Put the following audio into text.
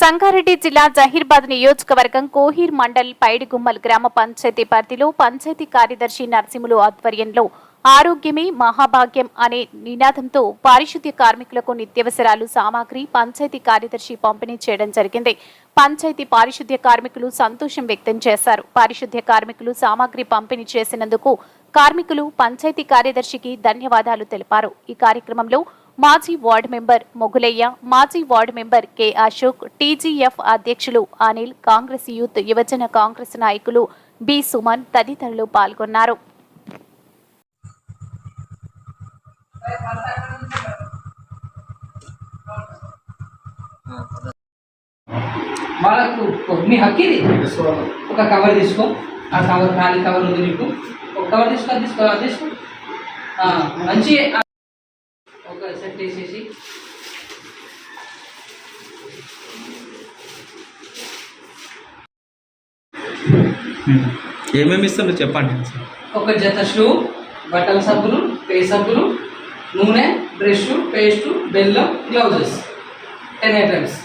సంగారెడ్డి జిల్లా జహీర్బాద్ నియోజకవర్గం కోహీర్ మండల్ పైడిగుమ్మల్ గ్రామ పంచాయతీ పరిధిలో పంచాయతీ కార్యదర్శి నరసింహులు ఆధ్వర్యంలో ఆరోగ్యమే మహాభాగ్యం అనే నినాదంతో పారిశుద్ధ్య కార్మికులకు నిత్యవసరాలు సామాగ్రి పంచాయతీ కార్యదర్శి పంపిణీ చేయడం జరిగింది. పంచాయతీ పారిశుద్ధ్య కార్మికులు సంతోషం వ్యక్తం చేశారు. పారిశుద్ధ్య కార్మికులు సామాగ్రి పంపిణీ చేసినందుకు కార్మికులు పంచాయతీ కార్యదర్శికి ధన్యవాదాలు తెలిపారు. ఈ కార్యక్రమంలో మాజీ వార్డు మెంబర్ మొగులయ్య మాజీ ward member K Ashok TGF అధ్యక్షులు అనిల్ కాంగ్రెస్ యూత్ యువజన కాంగ్రెస్ నాయకులు బి సుమన్ తదితరులు పాల్గొన్నారు. మీ హక్కు ఒక కవర్ తీసుకో. ఆ కవర్ ఖాళీ కవర్ ఉంది నీకు కవర్ తీసుకో అది తీసుకో మంచి ఒక సెట్ వేసేసి ఏమేమి ఇస్తారు చెప్పండి ఒక జత షూ బట్టల సబ్బులు పే సబ్బులు నూనె బ్రష్ పేస్ట్ బెల్లం గ్లౌజెస్. Ten items